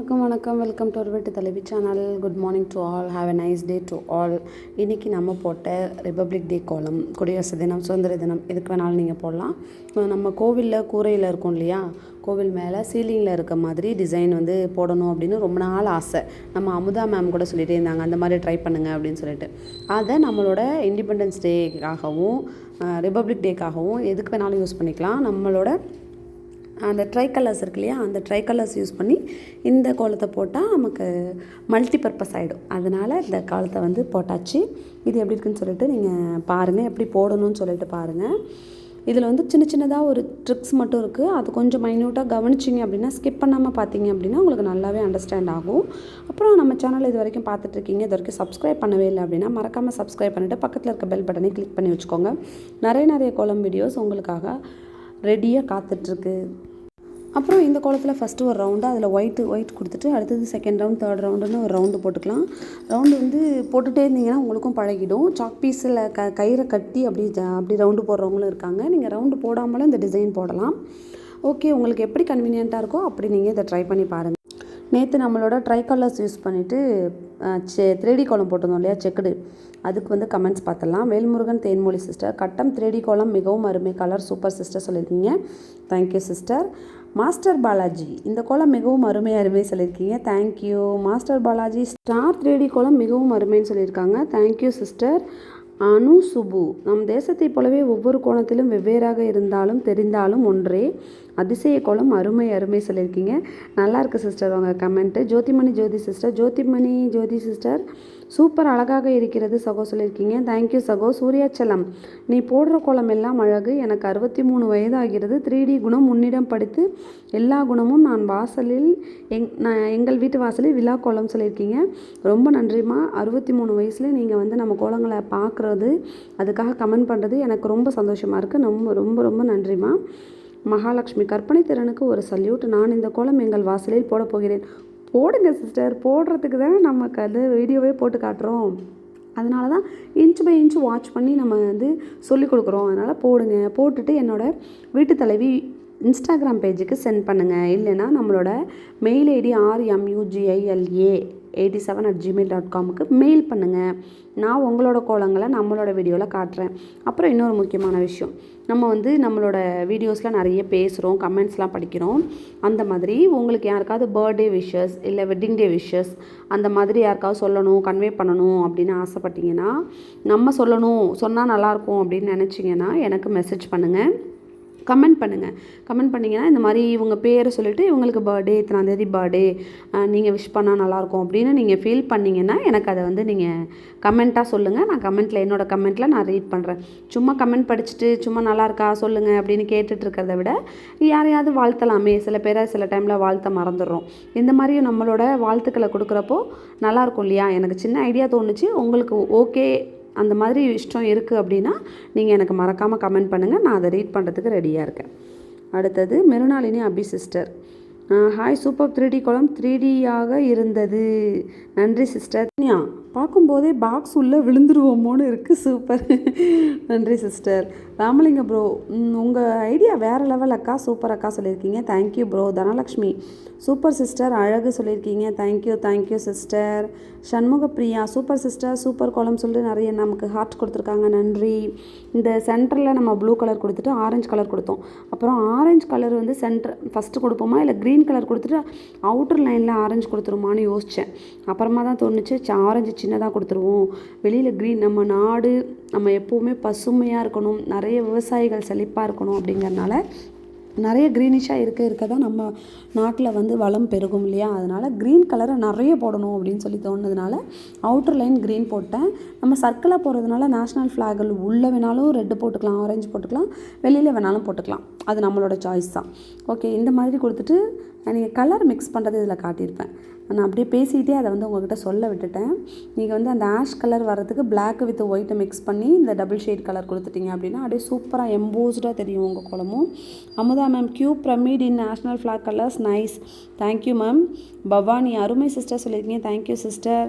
வணக்கம் வணக்கம். Welcome to ஒரு வீட்டு தலைவி channel good morning to all have a nice day to all இன்றைக்கி நம்ம போட்ட ரிப்பப்ளிக் டே கோலம் குடியரசு தினம் சுதந்திர தினம் எதுக்கு வேணாலும் நீங்கள் போடலாம். நம்ம கோவிலில் கூரையில் இருக்கும் இல்லையா? கோவில் மேலே சீலிங்கில் இருக்க மாதிரி டிசைன் வந்து போடணும் அப்படின்னு ரொம்ப நாள் ஆசை. நம்ம அமுதா மேம் கூட சொல்லிகிட்டே இருந்தாங்க அந்த மாதிரி ட்ரை பண்ணுங்கள் அப்படின்னு சொல்லிட்டு. அதை நம்மளோட இண்டிபெண்டன்ஸ் டேக்காகவும் ரிப்பப்ளிக் டேக்காகவும் எதுக்கு வேணாலும் யூஸ் பண்ணிக்கலாம். நம்மளோட அந்த ட்ரை கலர்ஸ் இருக்கு இல்லையா அந்த ட்ரை கலர்ஸ் யூஸ் பண்ணி இந்த கோலத்தை போட்டால் நமக்கு மல்டி பர்பஸ் ஆகிடும் அதனால் இந்த காலத்தை வந்து போட்டாச்சு. இது எப்படி இருக்குன்னு சொல்லிட்டு நீங்கள் பாருங்கள் எப்படி போடணும்னு சொல்லிட்டு பாருங்கள் இதில் வந்து சின்ன சின்னதாக ஒரு ட்ரிக்ஸ் மட்டும் இருக்குது அது கொஞ்சம் மைன்யூட்டாக கவனிச்சிங்க அப்படின்னா ஸ்கிப் பண்ணாமல் பார்த்தீங்க அப்படின்னா உங்களுக்கு நல்லாவே அண்டர்ஸ்டாண்ட் ஆகும். அப்புறம் நம்ம சேனல் இது வரைக்கும் பார்த்துட்ருக்கீங்க இது வரைக்கும் சப்ஸ்கிரைப் பண்ணவே இல்லை அப்படின்னா மறக்காமல் சப்ஸ்கிரைப் பண்ணிவிட்டு பக்கத்தில் இருக்க பெல் பட்டனை கிளிக் பண்ணி வச்சுக்கோங்க. நிறைய நிறைய கோலம் வீடியோஸ் உங்களுக்காக ரெடியாக காத்துட்ருக்கு அப்புறம் இந்த கோலத்தில் ஃபஸ்ட்டு ஒரு ரவுண்டு அதில் ஒயிட்டு ஒயிட் கொடுத்துட்டு அடுத்தது செகண்ட் ரவுண்ட் தேர்ட் ரவுண்டுன்னு ஒரு ரவுண்டு போட்டுக்கலாம். ரவுண்டு வந்து போட்டுகிட்டே இருந்தீங்கன்னா உங்களுக்கும் பழகிடும். சாக் பீஸில் க கயிறை கட்டி அப்படி அப்படி ரவுண்டு போடுறவங்களும் இருக்காங்க. நீங்கள் ரவுண்டு போடாமலும் இந்த டிசைன் போடலாம். ஓகே உங்களுக்கு எப்படி கன்வீனியண்ட்டாக இருக்கோ அப்படி நீங்கள் இதை ட்ரை பண்ணி பாருங்கள் நேற்று நம்மளோட ட்ரை கலர்ஸ் யூஸ் பண்ணிவிட்டு செ த்ரீடி கோலம் போட்டிருந்தோம் இல்லையா செக்குடு. அதுக்கு வந்து கமெண்ட்ஸ் பார்த்தலாம் வேல்முருகன் தேன்மொழி சிஸ்டர் கட்டம் த்ரீடி கோலம் மிகவும் அருமை. கலர் சூப்பர் சிஸ்டர் சொல்லியிருக்கீங்க. Thank you sister master Balaji இந்த கோலம் மிகவும் அருமையாக அருமை சொல்லியிருக்கீங்க. Thank you master Balaji star three D கோலம் மிகவும் அருமைன்னு சொல்லியிருக்காங்க. தேங்க்யூ சிஸ்டர் அனு சுபு. நம் தேசத்தைப் போலவே ஒவ்வொரு கோணத்திலும் வெவ்வேறாக இருந்தாலும் தெரிந்தாலும் ஒன்றே. அதிசய கோலம் அருமை அருமை சொல்லியிருக்கீங்க. நல்லாயிருக்கு சிஸ்டர் உங்கள் comment Jothimani Jothi sister Jothimani Jothi sister super அழகாக இருக்கிறது சகோ சொல்லியிருக்கீங்க. தேங்க்யூ சகோ. சூர்யாச்சலம் நீ போடுற கோலம் எல்லாம் அழகு. எனக்கு அறுபத்தி மூணு வயது ஆகிறது த்ரீ டி குணம் உன்னிடம் படித்து எல்லா குணமும் நான் வாசலில் எங் நான் எங்கள் வீட்டு வாசலில் விழா கோலம் சொல்லியிருக்கீங்க. ரொம்ப நன்றிம்மா. அறுபத்தி மூணு வயசில் நீங்கள் வந்து நம்ம கோலங்களை பார்க்குறது அதுக்காக கமெண்ட் பண்ணுறது எனக்கு ரொம்ப சந்தோஷமாக இருக்குது ரொம்ப ரொம்ப ரொம்ப நன்றிம்மா. மகாலட்சுமி கற்பனை திறனுக்கு ஒரு சல்யூட் நான் இந்த கோலம் எங்கள் வாசலில் போடப் போகிறேன். போடுங்க சிஸ்டர் போடுறதுக்கு தானே நமக்கு அது வீடியோவே போட்டு காட்டுறோம். அதனால தான் இன்ச் பை இன்ச் வாட்ச் பண்ணி நம்ம வந்து சொல்லிக் கொடுக்குறோம். அதனால் போடுங்க. போட்டுட்டு என்னோடய வீட்டு தலைவி இன்ஸ்டாகிராம் பேஜுக்கு சென்ட் பண்ணுங்கள் இல்லைன்னா நம்மளோட mail ID RMUGILA eighty seven at Gmail dot காமுக்கு mail பண்ணுங்கள் நான் உங்களோட கோலங்களை நம்மளோட வீடியோவில் காட்டுறேன். அப்புறம் இன்னொரு முக்கியமான விஷயம். நம்ம வந்து நம்மளோட வீடியோஸில் நிறைய பேசுகிறோம் கமெண்ட்ஸ்லாம் படிக்கிறோம். அந்த மாதிரி உங்களுக்கு யாருக்காவது பர்த்டே விஷஸ் இல்லை வெட்டிங் டே விஷஸ் அந்த மாதிரி யாருக்காவது சொல்லணும் கன்வே பண்ணணும் அப்படின்னு ஆசைப்பட்டீங்கன்னா நம்ம சொல்லணும் சொன்னால் நல்லாயிருக்கும் அப்படின்னு நினச்சிங்கன்னா எனக்கு மெசேஜ் பண்ணுங்கள் கமெண்ட் பண்ணுங்கள் கமெண்ட் பண்ணிங்கன்னா இந்த மாதிரி இவங்க பேரை சொல்லிவிட்டு இவங்களுக்கு பர்த்டே இத்தனாந்தேதி பர்த்டே நீங்கள் விஷ் பண்ணால் நல்லாயிருக்கும் அப்படின்னு நீங்கள் ஃபீல் பண்ணிங்கன்னா எனக்கு அதை வந்து நீங்கள் கமெண்ட்டாக சொல்லுங்கள் நான் கமெண்ட்டில் என்னோட கமெண்ட்டில் நான் ரீட் பண்ணுறேன் சும்மா கமெண்ட் படிச்சுட்டு சும்மா நல்லா இருக்கா சொல்லுங்கள் அப்படின்னு கேட்டுட்ருக்கிறத விட யாரையாவது வாழ்த்தலாமே. சில பேரை சில டைமில் வாழ்த்த மறந்துடுறோம். இந்த மாதிரி நம்மளோட வாழ்த்துக்களை கொடுக்குறப்போ நல்லாயிருக்கும் இல்லையா? எனக்கு சின்ன ஐடியா தோணுச்சு. உங்களுக்கு ஓகே அந்த மாதிரி இஷ்டம் இருக்குது அப்படின்னா நீங்கள் எனக்கு மறக்காமல் கமெண்ட் பண்ணுங்கள் நான் அதை ரீட் பண்ணுறதுக்கு ரெடியாக இருக்கேன். அடுத்தது Mrunalini Abhi sister hi super three D குளம் த்ரீ டியாக இருந்தது. நன்றி சிஸ்டர் யா பார்க்கும்போதே பாக்ஸ் உள்ளே விழுந்துருவோமோன்னு இருக்குது சூப்பர் நன்றி சிஸ்டர் ராமலிங்க ப்ரோ உங்கள் ஐடியா வேறு லெவல் அக்கா சூப்பர் அக்கா சொல்லியிருக்கீங்க. Thank you bro Dhanalakshmi super sister அழகு சொல்லியிருக்கீங்க. Thank you thank you sister Shanmuga Priya super sister super kolam சொல்லிட்டு நிறைய நமக்கு ஹார்ட் கொடுத்துருக்காங்க. நன்றி. இந்த சென்டரில் நம்ம ப்ளூ கலர் கொடுத்துட்டு ஆரஞ்சு கலர் கொடுத்தோம். அப்புறம் ஆரஞ்சு கலர் வந்து சென்டர் ஃபஸ்ட்டு கொடுப்போமா? இல்லை க்ரீன் கலர் கொடுத்துட்டு அவுட்டர் லைனில் ஆரஞ்சு கொடுத்துருமான்னு யோசித்தேன் அப்புறமா தான் தோணுச்சு. ஆரஞ்சு சின்னதாக கொடுத்துருவோம். வெளியில் க்ரீன் நம்ம நாடு நம்ம எப்போவுமே பசுமையாக இருக்கணும். நிறைய விவசாயிகள் செழிப்பாக இருக்கணும் அப்படிங்கறனால நிறைய க்ரீனிஷாக இருக்க இருக்க தான் நம்ம நாட்டில் வந்து வளம் பெருகும் இல்லையா? அதனால் க்ரீன் கலரை நிறைய போடணும் அப்படின்னு சொல்லி தோணுனதுனால அவுட்டர் லைன் க்ரீன் போட்டேன். நம்ம சர்க்கிளாக போகிறதுனால நேஷ்னல் ஃப்ளாகில் உள்ளே வேணாலும் ரெட்டு போட்டுக்கலாம் ஆரஞ்சு போட்டுக்கலாம் வெளியில் வேணாலும் போட்டுக்கலாம். அது நம்மளோட சாய்ஸ் தான். ஓகே இந்த மாதிரி கொடுத்துட்டு நீங்கள் கலர் மிக்ஸ் பண்ணுறது இதில் காட்டியிருப்பேன். நான் அப்படியே பேசிகிட்டே அதை வந்து உங்ககிட்ட சொல்ல விட்டுட்டேன். நீங்கள் வந்து அந்த ஆஷ் கலர் வரதுக்கு பிளாக் வித் ஒயிட்டை மிக்ஸ் பண்ணி இந்த டபுள் ஷேட் கலர் கொடுத்துட்டீங்க அப்படின்னா அப்படியே சூப்பராக எம்போஸ்டாக தெரியும் உங்கள் குளமும் Amudha ma'am Q pyramid in national flag colours nice thank you ma'am Bhavani அருமை சிஸ்டர் சொல்லியிருக்கீங்க. தேங்க்யூ சிஸ்டர்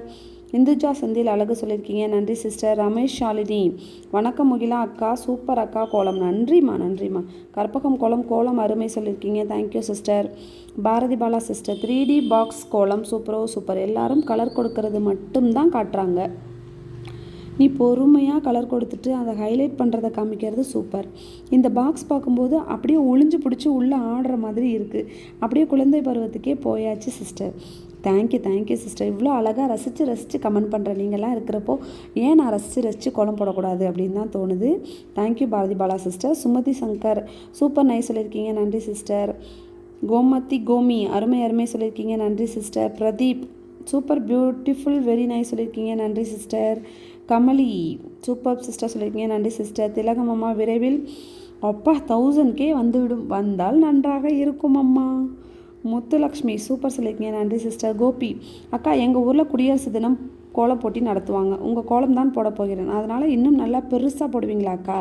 இந்துஜா செந்தில் அழகு சொல்லியிருக்கீங்க. நன்றி சிஸ்டர். ரமேஷ் ஷாலினி. வணக்கம் முகிலா அக்கா. சூப்பர் அக்கா கோலம். நன்றிம்மா நன்றிம்மா. கற்பகம் கோலம் கோலம் அருமை சொல்லியிருக்கீங்க. Thank you sister. Bharathi Bala sister. Three D box kolam. சூப்பரோ super. எல்லாரும் கலர் கொடுக்கறது மட்டும்தான் காட்டுறாங்க. நீ பொறுமையாக கலர் கொடுத்துட்டு அதை ஹைலைட் பண்ணுறத காமிக்கிறது சூப்பர் இந்த பாக்ஸ் பார்க்கும்போது அப்படியே ஒளிஞ்சு பிடிச்சி உள்ளே ஆடுற மாதிரி இருக்குது அப்படியே குழந்தை பருவத்துக்கே போயாச்சு சிஸ்டர் தேங்க்யூ தேங்க்யூ சிஸ்டர் இவ்வளோ அழகாக ரசித்து ரசித்து கமெண்ட் பண்ணுற நீங்கள்லாம் இருக்கிறப்போ ஏன் நான் ரசித்து ரசித்து கோலம் போடக்கூடாது அப்படின்னு தான் தோணுது. Thank you Bharathi Bala sister Sumathi Shankar super nice சொல்லியிருக்கீங்க. நன்றி சிஸ்டர் கோமதி கோமி அருமை அருமை சொல்லியிருக்கீங்க. நன்றி sister Pradeep super beautiful very nice சொல்லியிருக்கீங்க. நன்றி சிஸ்டர் கமலி சூப்பர் சிஸ்டர் சொல்லியிருக்கீங்க. நன்றி சிஸ்டர் திலகம் அம்மா விரைவில் அப்பா தௌசண்ட் கே வந்துவிடும். வந்தால் நன்றாக இருக்கும் அம்மா. முத்துலக்ஷ்மி சூப்பர் சொல்லியிருக்கீங்க. நன்றி சிஸ்டர் கோபி அக்கா எங்கள் ஊரில் குடியரசு தினம் கோலம் போட்டி நடத்துவாங்க. உங்கள் கோலம் தான் போட போகிறேன். அதனால் இன்னும் நல்லா பெருசாக போடுவீங்களா அக்கா?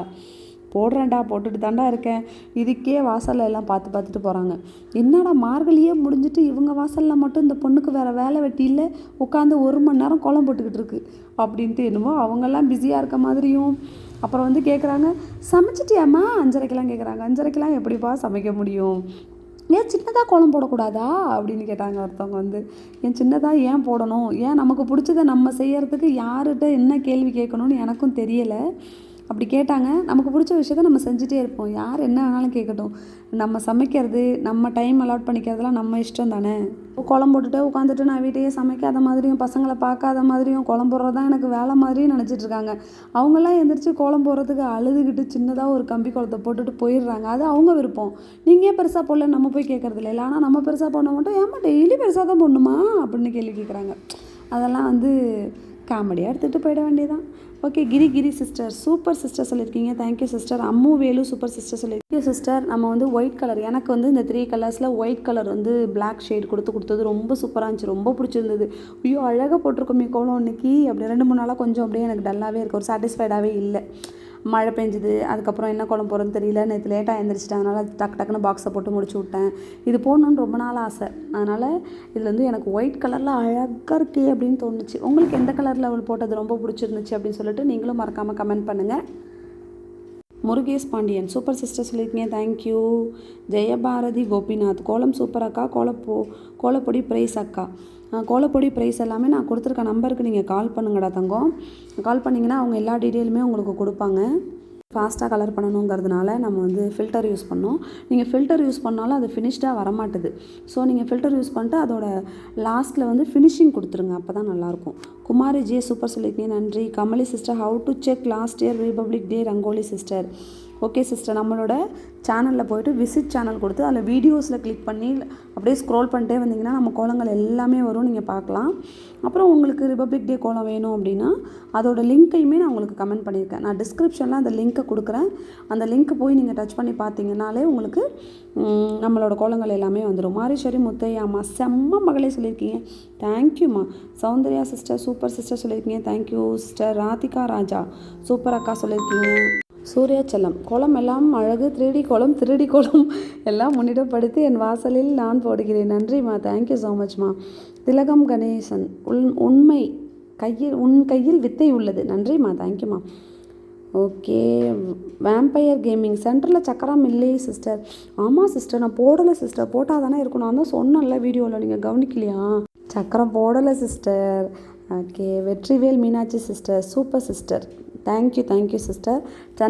போடுறேன்டா போட்டுட்டு தாண்டா இருக்கேன். இதுக்கே வாசலில் எல்லாம் பார்த்து பார்த்துட்டு போகிறாங்க என்னடா மார்கழியே முடிஞ்சிட்டு இவங்க வாசலில் மட்டும் இந்த பொண்ணுக்கு வேறு வேலை வெட்டி இல்லை உட்காந்து ஒரு மணி நேரம் கோலம் போட்டுக்கிட்டு இருக்கு. அப்படின்ட்டு என்னவோ அவங்கெல்லாம் பிஸியாக இருக்க மாதிரியும் அப்புறம் வந்து கேட்குறாங்க சமைச்சிட்டியாம்மா? அஞ்சரைக்கெல்லாம் கேட்குறாங்க அஞ்சரைக்கெல்லாம் எப்படிப்பா சமைக்க முடியும்? ஏன் சின்னதாக கோலம் போடக்கூடாதா? அப்படின்னு கேட்டாங்க ஒருத்தவங்க வந்து. ஏன் சின்னதாக ஏன் போடணும்? ஏன் நமக்கு பிடிச்சத நம்ம செய்யறதுக்கு யார்கிட்ட என்ன கேள்வி கேட்கணும்னு எனக்கும் தெரியலை. அப்படி கேட்டாங்க. நமக்கு பிடிச்ச விஷயத்த நம்ம செஞ்சுட்டே இருப்போம். யார் என்ன வேணாலும் கேட்கட்டும். நம்ம சமைக்கிறது நம்ம டைம் அலாட் பண்ணிக்கிறதுலாம் நம்ம இஷ்டம் தானே? குழம்பு போட்டுட்டு உட்காந்துட்டு நான் வீட்டையே சமைக்காத மாதிரியும் பசங்களை பார்க்காத மாதிரியும் குழம்புறது போடுறது தான் எனக்கு வேலை மாதிரியும் நினச்சிட்டு இருக்காங்க. அவங்கெல்லாம் எந்திரிச்சு கோலம் போடுறதுக்கு அழுதுகிட்டு சின்னதாக ஒரு கம்பி குளத்தை போட்டுட்டு போயிடுறாங்க. அது அவங்க விருப்பம். நீங்கள் பெருசாக போடல நம்ம போய் கேட்குறது இல்லை. ஆனால் நம்ம பெருசாக போட மாட்டோம் ஏமா டெய்லி பெருசாக தான் போடணுமா? அப்படின்னு கேள்வி கேட்குறாங்க. அதெல்லாம் வந்து காமெடியாக எடுத்துகிட்டு போயிட வேண்டியதான் okay Giri Giri sister super sister சொல்லியிருக்கீங்க. Thank you sister Ammu Velu super sister சொல்லியிருக்கீங்க. சிஸ்டர் நம்ம வந்து ஒயிட் கலர் எனக்கு வந்து இந்த த்ரீ கலர்ஸில் ஒயிட் கலர் வந்து பிளாக் ஷேட் கொடுத்து கொடுத்தது ரொம்ப சூப்பராக இருந்துச்சு. ரொம்ப பிடிச்சிருந்தது. ஐயோ அழகாக போட்டிருக்கோமே கோலம் இன்னைக்கு அப்படி ரெண்டு மூணு நாளாக கொஞ்சம் அப்படியே எனக்கு டல்லாகவே இருக்குது ஒரு சாட்டிஸ்ஃபைடாகவே இல்லை. மழை பெஞ்சுது அதுக்கப்புறம் என்ன குழம்பு போகிறதுன்னு தெரியல. நேற்று லேட்டாக எழுந்திரிச்சிட்டேன் அதனால் டக்கு டக்குன்னு பாக்ஸை போட்டு முடிச்சு விட்டேன். இது போடணுன்னு ரொம்ப நாள் ஆசை. அதனால் இதில் வந்து எனக்கு ஒயிட் கலரில் அழகாக இருக்கே அப்படின்னு தோணுச்சு. உங்களுக்கு எந்த கலரில் அவள் போட்டது ரொம்ப பிடிச்சிருந்துச்சு அப்படின்னு சொல்லிட்டு நீங்களும் மறக்காமல் கமெண்ட் பண்ணுங்கள் முருகேஷ் பாண்டியன் சூப்பர் சிஸ்டர் சொல்லியிருக்கீங்க. Thank you Jayabharathi Gopinath kolam super அக்கா கோலப்போ கோலப்பொடி ப்ரைஸ் அக்கா. கோலப்பொடி ப்ரைஸ் எல்லாமே நான் கொடுத்துருக்க நம்பருக்கு நீங்கள் கால் பண்ணுங்கடா தங்கம். கால் பண்ணிங்கன்னா அவங்க எல்லா டீட்டெயிலுமே உங்களுக்கு கொடுப்பாங்க. ஃபாஸ்ட்டாக கலர் பண்ணணுங்கிறதுனால நம்ம வந்து ஃபில்டர் யூஸ் பண்ணோம். நீங்கள் ஃபில்டர் யூஸ் பண்ணாலும் அது ஃபினிஷ்டாக வரமாட்டுது. ஸோ நீங்கள் ஃபில்டர் யூஸ் பண்ணிட்டு அதோட லாஸ்ட்டில் வந்து ஃபினிஷிங் கொடுத்துருங்க. அப்போ தான் நல்லாயிருக்கும் குமாரி ஜே சூப்பர் சொல்லியிருக்கீங்க. நன்றி. Kamali sister how to check last year republic day rangoli sister okay sister நம்மளோட சேனலில் போய்ட்டு விசிட் சேனல் கொடுத்து அதில் வீடியோஸில் கிளிக் பண்ணி அப்படியே ஸ்க்ரோல் பண்ணிட்டே வந்தீங்கன்னா நம்ம கோலங்கள் எல்லாமே வரும் நீங்கள் பார்க்கலாம். அப்புறம் உங்களுக்கு ரிபப்ளிக் டே கோலம் வேணும் அப்படின்னா அதோட லிங்க்கையுமே நான் உங்களுக்கு கமெண்ட் பண்ணியிருக்கேன். நான் டிஸ்கிரிப்ஷனில் அந்த லிங்க்கை கொடுக்குறேன். அந்த லிங்க் போய் நீங்கள் டச் பண்ணி பார்த்தீங்கனாலே உங்களுக்கு நம்மளோட கோலங்கள் எல்லாமே வந்துடும் மாரீஸ்வரி முத்தையாம்மா செம்ம மகளே சொல்லியிருக்கீங்க. தேங்க்யூம்மா சௌந்தர்யா சிஸ்டர் சூப்பர் சிஸ்டர் சொல்லியிருக்கீங்க. Thank you sister Radhika Raja super அக்கா சொல்லியிருக்கீங்க. சூர்யாச்சலம். குளம் எல்லாம் அழகு த்ரீடி கோலம் திருடி கோலம் எல்லாம் முன்னிடப்படுத்தி என் வாசலில் நான் போடுகிறேன். நன்றிம்மா தேங்க்யூ ஸோ மச்மா திலகம் கணேசன் உள் உண்மை கையில் உன் கையில் வித்தை உள்ளது. நன்றிம்மா தேங்க்யூம்மா ஓகே. வேம்பயர் கேமிங் சென்டரில் சக்கரம் இல்லையே சிஸ்டர் ஆமாம் சிஸ்டர் நான் போடலை சிஸ்டர் போட்டால் தானே இருக்கும் நான் தான் சொன்னேன்ல வீடியோவில் நீங்கள் கவனிக்கலையா? சக்கரம் போடலை sister okay. Vetrivel Meenakshi sister super sister thank you thank you sister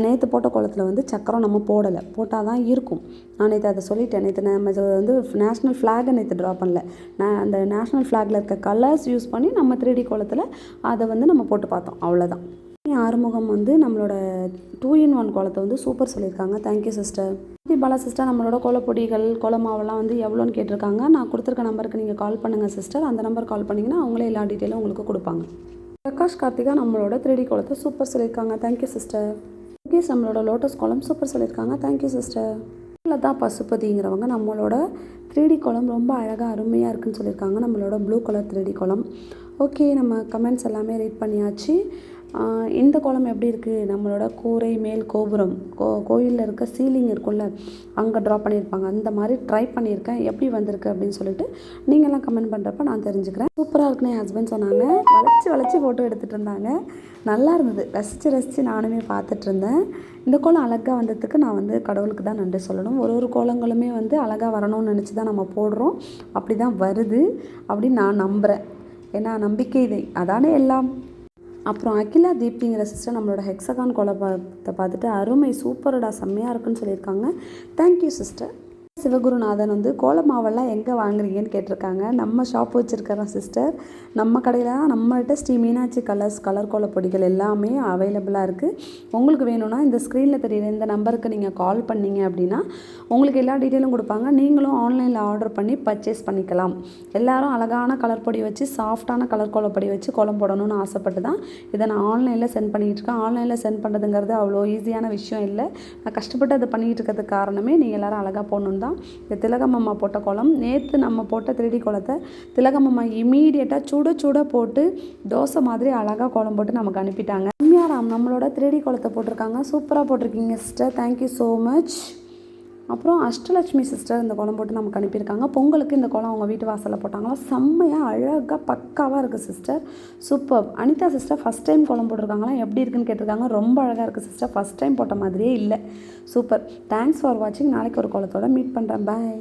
நேற்று போட்ட குளத்தில் வந்து சக்கரம் நம்ம போடலை. போட்டால் தான் இருக்கும். நான் நேற்று அதை சொல்லிட்டேன். நேற்று நம்ம வந்து நேஷ்னல் ஃப்ளாகை நேற்று ட்ரா பண்ணல. நான் அந்த நேஷ்னல் ஃப்ளாகில் இருக்க கலர்ஸ் யூஸ் பண்ணி நம்ம த்ரீடி குளத்தில் அதை வந்து நம்ம போட்டு பார்த்தோம். அவ்வளோதான் ஆறுமுகம் வந்து நம்மளோட டூ இன் ஒன் கோலத்தை வந்து சூப்பர் சொல்லியிருக்காங்க. தேங்க்யூ சிஸ்டர் பாலா சிஸ்டர் நம்மளோட கோலப்பொடிகள் கோலமாவெல்லாம் வந்து எவ்வளோன்னு கேட்டிருக்காங்க. நான் கொடுத்துருக்க நம்பருக்கு நீங்கள் கால் பண்ணுங்கள் சிஸ்டர் அந்த நம்பர் கால் பண்ணிங்கன்னா அவங்களே எல்லா டீட்டெயிலும் உங்களுக்கு கொடுப்பாங்க. பிரகாஷ் கார்த்திகா நம்மளோட த்ரீடி கோலத்தை சூப்பர் சொல்லியிருக்காங்க. தேங்க்யூ சிஸ்டர் முகேஷ் நம்மளோட லோட்டஸ் கோலம் சூப்பர் சொல்லியிருக்காங்க. தேங்க்யூ சிஸ்டர் லதா பசுபதிங்கிறவங்க நம்மளோட த்ரீடி குளம் ரொம்ப அழகாக அருமையாக இருக்குன்னு சொல்லியிருக்காங்க. நம்மளோட ப்ளூ கலர் த்ரீடி குளம். ஓகே நம்ம கமெண்ட்ஸ் எல்லாமே ரீட் பண்ணியாச்சு. இந்த கோலம் எப்படி இருக்குது நம்மளோட கூரை மேல் கோபுரம். கோ கோயிலில் இருக்க சீலிங் இருக்கும்ல அங்கே ட்ரா பண்ணியிருப்பாங்க. அந்த மாதிரி ட்ரை பண்ணியிருக்கேன். எப்படி வந்திருக்கு அப்படின்னு சொல்லிட்டு நீங்கள்லாம் கமெண்ட் பண்ணுறப்ப நான் தெரிஞ்சுக்கிறேன். சூப்பராக இருக்குன்னு என் ஹஸ்பண்ட் சொன்னாங்க. வளைச்சி வளைச்சி ஃபோட்டோ எடுத்துகிட்டு இருந்தாங்க. நல்லா இருந்தது. ரசித்து ரசித்து நானுமே பார்த்துட்டு இருந்தேன். இந்த கோலம் அழகாக வந்ததுக்கு நான் வந்து கடவுளுக்கு தான் நன்றி சொல்லணும். ஒரு ஒரு கோலங்களுமே வந்து அழகாக வரணும்னு நினச்சி தான் நம்ம போடுறோம். அப்படி தான் வருது அப்படின்னு நான் நம்புகிறேன் ஏன்னா நம்பிக்கை இதை. அதானே எல்லாம். அப்புறம் அகிலா தீப்திங்கிற சிஸ்டர் நம்மளோட ஹெக்ஸகான் கோலத்தை பார்த்துட்டு அருமை சூப்பரடா செம்மையாக இருக்குன்னு சொல்லியிருக்காங்க. தேங்க்யூ சிஸ்டர் சிவகுருநாதன் வந்து கோல மாவெல்லாம் எங்கே வாங்குறீங்கன்னு கேட்டிருக்காங்க. நம்ம ஷாப் வச்சுருக்கிறோம் சிஸ்டர் நம்ம கடையில் தான் நம்மள்ட்ட ஸ்ரீ மீனாட்சி கலர்ஸ் கலர் கோலப்பொடிகள் எல்லாமே அவைலபிளாக இருக்குது உங்களுக்கு வேணும்னா இந்த ஸ்க்ரீனில் தெரியுற இந்த நம்பருக்கு நீங்கள் கால் பண்ணீங்க அப்படின்னா உங்களுக்கு எல்லா டீட்டெயிலும் கொடுப்பாங்க. நீங்களும் ஆன்லைனில் ஆர்டர் பண்ணி பர்ச்சேஸ் பண்ணிக்கலாம். எல்லாரும் அழகான கலர் பொடி வச்சு சாஃப்டான கலர் கோலப்பொடி வச்சு கோலம் போடணும்னு ஆசைப்பட்டு தான் இதை நான் ஆன்லைனில் சென்ட் பண்ணிகிட்டு இருக்கேன். ஆன்லைனில் சென்ட் பண்ணுறதுங்கிறது அவ்வளோ ஈஸியான விஷயம் இல்லை. நான் கஷ்டப்பட்டு அதை பண்ணிகிட்டு இருக்கிறதுக்கு காரணமே நீங்கள் எல்லோரும் அழகாக போகணுன்னு தான் இந்த திலகமம்மா போட்ட குளம் நேற்று நம்ம போட்ட திருடி குளத்தை திலகமம்மா இமீடியட்டாக சுட சுட போட்டு தோசை மாதிரி அழகாக குளம் போட்டு நமக்கு அனுப்பிட்டாங்க. ரம்யாராம் நம்மளோட திருடி குளத்தை போட்டிருக்காங்க. சூப்பராக போட்டிருக்கீங்க சிஸ்டர் தேங்க்யூ ஸோ மச் அப்புறம் அஷ்டலட்சுமி சிஸ்டர் இந்த கோலம் போட்டு நமக்கு அனுப்பியிருக்காங்க. பொங்கலுக்கு இந்த கோலம் அவங்க வீட்டு வாசலில் போட்டாங்களா? செம்மையாக அழகாக பக்காவாக இருக்குது sister super Anitha sister first time kolam போட்டிருக்காங்களா? எப்படி இருக்குன்னு கேட்டிருக்காங்க. ரொம்ப அழகாக இருக்குது சிஸ்டர் ஃபஸ்ட் டைம் போட்ட மாதிரியே இல்லை. சூப்பர் தேங்க்ஸ் ஃபார் வாட்சிங் நாளைக்கு ஒரு கோலத்தோட மீட் பண்ணுறேன் பாய்